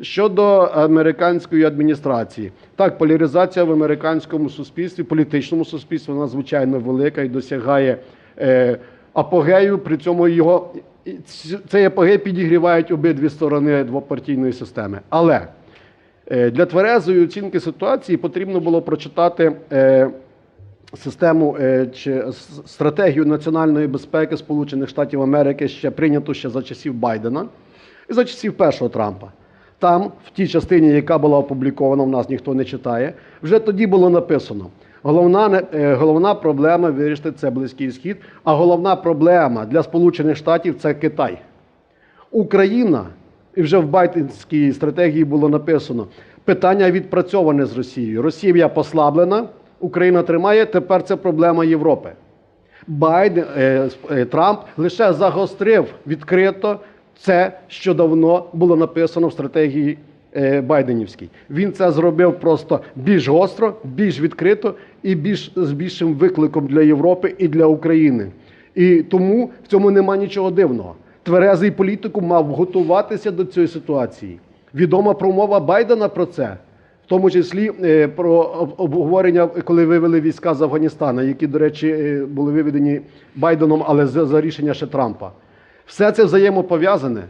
Щодо американської адміністрації, так, поляризація в американському суспільстві, політичному суспільстві, вона звичайно велика і досягає е, апогею. При цьому його цей апогей підігрівають обидві сторони двопартійної системи. Але е, для тверезої оцінки ситуації потрібно було прочитати. Е, систему е, чи стратегію національної безпеки Сполучених Штатів Америки ще прийняту ще за часів Байдена і за часів першого Трампа. Там, в тій частині, яка була опублікована, в нас ніхто не читає, вже тоді було написано. Головна, е, головна проблема вирішити це Близький Схід, а головна проблема для Сполучених Штатів це Китай. Україна, і вже в Байденській стратегії було написано, питання відпрацьоване з Росією. Росія послаблена, Україна тримає, тепер це проблема Європи. Байден, е, е, Трамп лише загострив відкрито це, що давно було написано в стратегії е, Байденівській. Він це зробив просто більш гостро, більш відкрито і більш з більшим викликом для Європи і для України. І тому в цьому нема нічого дивного. Тверезий політику мав готуватися до цієї ситуації. Відома промова Байдена про це, в тому числі е, про обговорення, коли вивели війська з Афганістана, які, до речі, е, були виведені Байденом, але за, рішення ще Трампа. Все це взаємопов'язане.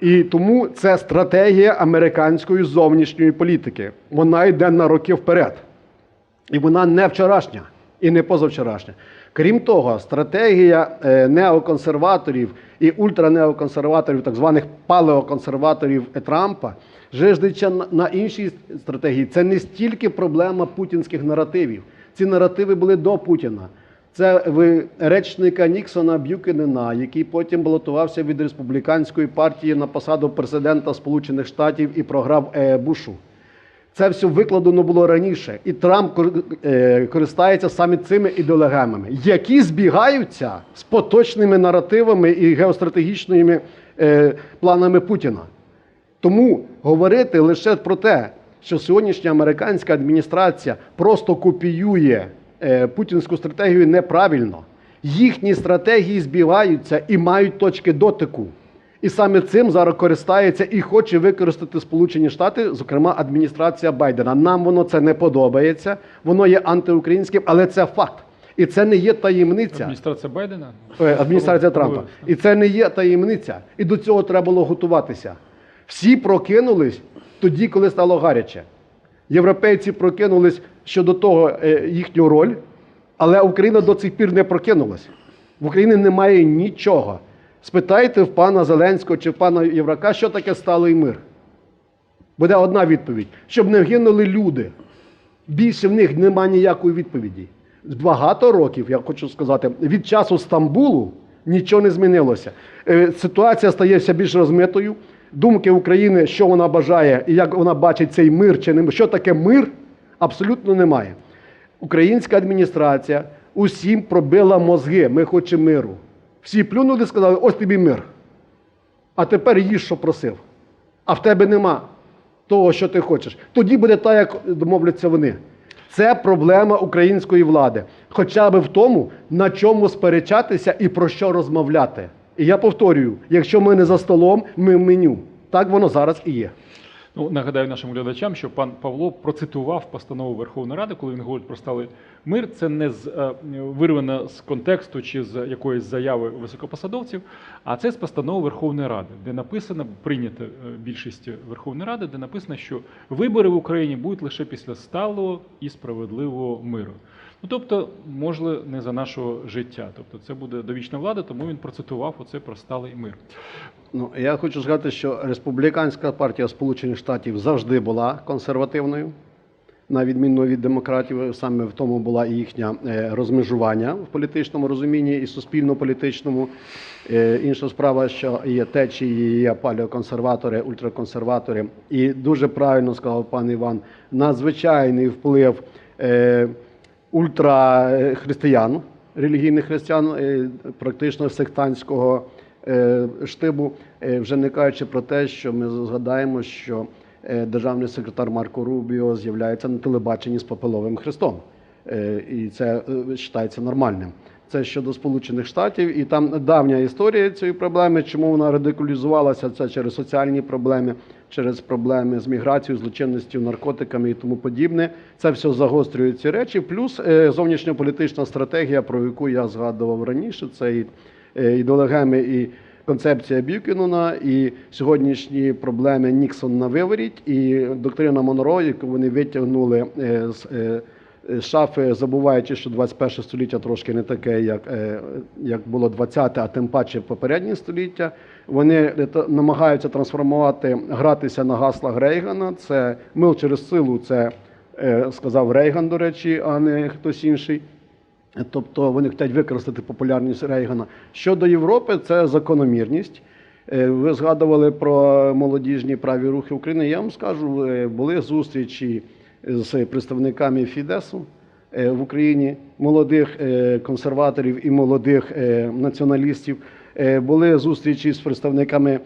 І тому це стратегія американської зовнішньої політики. Вона йде на роки вперед. І вона не вчорашня і не позавчорашня. Крім того, стратегія е, неоконсерваторів і ультранеоконсерваторів, так званих палеоконсерваторів Трампа, жиждиться на- на іншій стратегії. Це не стільки проблема путінських наративів. Ці наративи були до Путіна. Це речника Ніксона Б'юкенена, який потім балотувався від республіканської партії на посаду президента Сполучених Штатів і програв е, Бушу. Це все викладено було раніше, і Трамп е, користається саме цими ідеологемами, які збігаються з поточними наративами і геостратегічними е, планами Путіна. Тому говорити лише про те, що сьогоднішня американська адміністрація просто копіює путінську стратегію неправильно. Їхні стратегії збігаються і мають точки дотику. І саме цим зараз користається і хоче використати Сполучені Штати, зокрема адміністрація Байдена. Нам воно це не подобається, воно є антиукраїнським, але це факт. І це не є таємниця. Адміністрація Байдена? Е, адміністрація Трампа. І це не є таємниця. І до цього треба було готуватися. Всі прокинулись тоді, коли стало гаряче. Європейці прокинулись щодо того е, їхню роль, але Україна до цих пір не прокинулась. В Україні немає нічого. Спитайте в пана Зеленського чи в пана Єврака, що таке сталий мир. Буде одна відповідь: щоб не гинули люди. Більше в них немає ніякої відповіді. Багато років, я хочу сказати, від часу Стамбулу нічого не змінилося. Е, Ситуація стає все більш розмитою. Думки України, що вона бажає і як вона бачить цей мир чи не. Що таке мир, абсолютно немає. Українська адміністрація усім пробила мозги. Ми хочемо миру. Всі плюнули, сказали, ось тобі мир. А тепер їж, що просив. А в тебе нема того, що ти хочеш. Тоді буде так, як домовляться вони. Це проблема української влади. Хоча б в тому, на чому сперечатися і про що розмовляти. І я повторюю: якщо ми не за столом, ми в меню. Так воно зараз і є. Ну, нагадаю нашим глядачам, що пан Павло процитував постанову Верховної Ради, коли він говорить про сталий мир. Це не з е, вирвано з контексту чи з якоїсь заяви високопосадовців, а це з постанови Верховної Ради, де написано, прийнято е, більшістю Верховної Ради, де написано, що вибори в Україні будуть лише після сталого і справедливого миру. Ну тобто, може, не за нашого життя. Тобто, це буде довічна влада, тому він процитував оце про сталий мир. Ну, я хочу сказати, що республіканська партія Сполучених Штатів завжди була консервативною, на відміну від демократів. Саме в тому була і їхнє е, розмежування в політичному розумінні і суспільно-політичному. Е, Інша справа, що є течії, є палеоконсерватори, ультраконсерватори. І дуже правильно сказав пан Іван, надзвичайний вплив е, ультрахристиян, релігійних християн, е, практично сектантського е, штибу, е, вже не кажучи про те, що ми згадаємо, що державний секретар Марко Рубіо з'являється на телебаченні з попеловим хрестом. Е, І це вважається нормальним. Це щодо Сполучених Штатів, і там давня історія цієї проблеми. Чому вона радикалізувалася? Це через соціальні проблеми, через проблеми з міграцією, злочинністю, наркотиками і тому подібне. Це все загострює ці речі. Плюс е, зовнішньополітична стратегія, про яку я згадував раніше, це і е, ідеологеми і концепція Бюкінона і сьогоднішні проблеми Ніксон на виворіть, і доктрина Монро, яку вони витягнули е, з. Е, шафи, забуваючи, що 21 століття трошки не таке, як, е, як було 20, а тим паче попереднє століття. Вони е, намагаються трансформувати, гратися на гаслах Рейгана. Це мил через силу, це сказав Рейган, до речі, а не хтось інший. Тобто вони хочуть використати популярність Рейгана. Щодо Європи, це закономірність. Ви згадували про молодіжні праві рухи України. Я вам скажу, були зустрічі з представниками Фідесу е, в Україні, молодих е, консерваторів і молодих е, націоналістів. Були зустрічі з представниками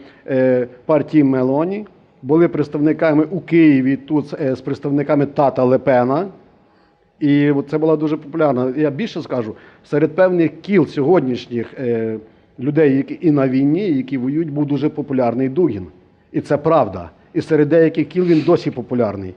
партії Мелоні, були представниками у Києві тут з представниками Тата Лепена. І це була дуже популярна. Я більше скажу, серед певних кіл сьогоднішніх людей, які і на війні, які воюють, був дуже популярний Дугін. І це правда. І серед деяких кіл він досі популярний.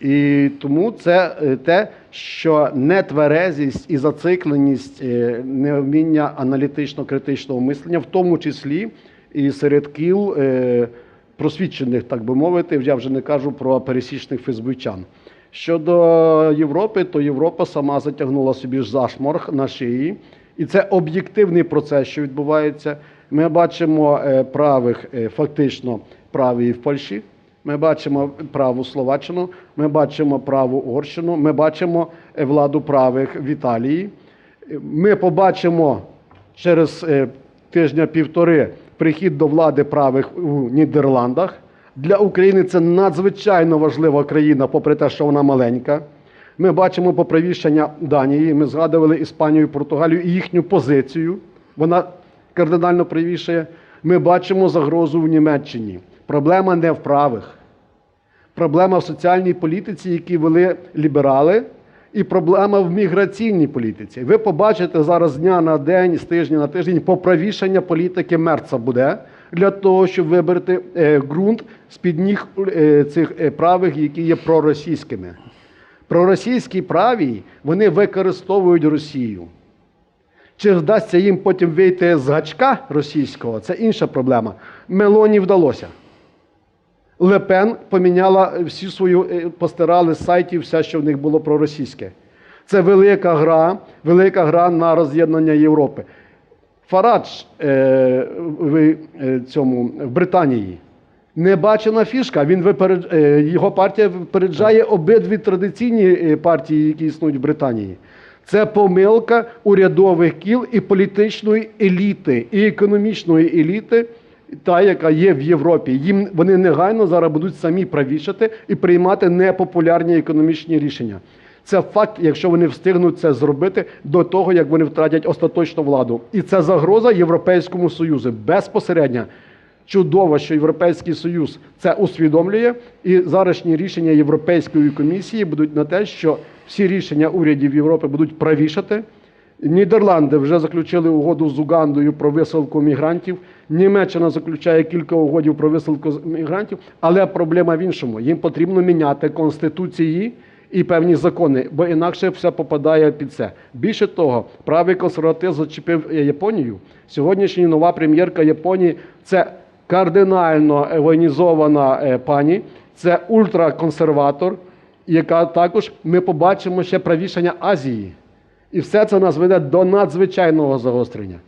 І тому це е, те, що нетверезість і зацикленість, е, невміння аналітично-критичного мислення, в тому числі і серед кіл е, просвідчених, так би мовити, я вже не кажу про пересічних фейсбуйчан. Щодо Європи, то Європа сама затягнула собі зашморг на шиї, і це об'єктивний процес, що відбувається. Ми бачимо правих, фактично праві в Польщі. Ми бачимо праву Словаччину, ми бачимо праву Угорщину, ми бачимо е, владу правих в Італії. Ми побачимо через е, тижня-півтори прихід до влади правих у Нідерландах. Для України це надзвичайно важлива країна, попри те, що вона маленька. Ми бачимо поправіщення Данії. Ми згадували Іспанію і Португалію і їхню позицію. Вона кардинально правіше. Ми бачимо загрозу в Німеччині. Проблема не в правих. Проблема в соціальній політиці, які вели ліберали, і проблема в міграційній політиці. Ви побачите зараз дня на день, з тижня на тиждень поправішання політики Мерца буде для того, щоб вибрати е, ґрунт з-під ніг е, цих е, правих, які є проросійськими. Проросійські праві вони використовують Росію. Чи вдасться їм потім вийти з гачка російського, це інша проблема. Мелоні вдалося. Лепен поміняла всю свою, е, постирали з сайтів все, що в них було проросійське. Це велика гра, велика гра на роз'єднання Європи. Фарадж е, в, е, цьому, в Британії. Небачена фішка. Він виперед, е, його партія випереджає обидві традиційні е, партії, які існують в Британії. Це помилка урядових кіл і політичної еліти, і економічної еліти, та, яка є в Європі. Їм вони негайно зараз будуть самі правішати і приймати непопулярні економічні рішення. Це факт, якщо вони встигнуть це зробити до того, як вони втратять остаточну владу. І це загроза Європейському Союзу безпосередньо. Чудово, що Європейський Союз це усвідомлює, і зарашні рішення Європейської комісії будуть на те, що всі рішення урядів Європи будуть правішати. Нідерланди вже заключили угоду з Угандою про висилку мігрантів. Німеччина заключає кілька угодів про висилку мігрантів, але проблема в іншому. Їм потрібно міняти конституції і певні закони, бо інакше все попадає під це. Більше того, правий консерватизм зачепив е, Японію. Сьогоднішня нова прем'єрка Японії це кардинально воєнізована е, пані, це ультраконсерватор, яка також ми побачимо ще правішання Азії. І все це нас веде до надзвичайного загострення.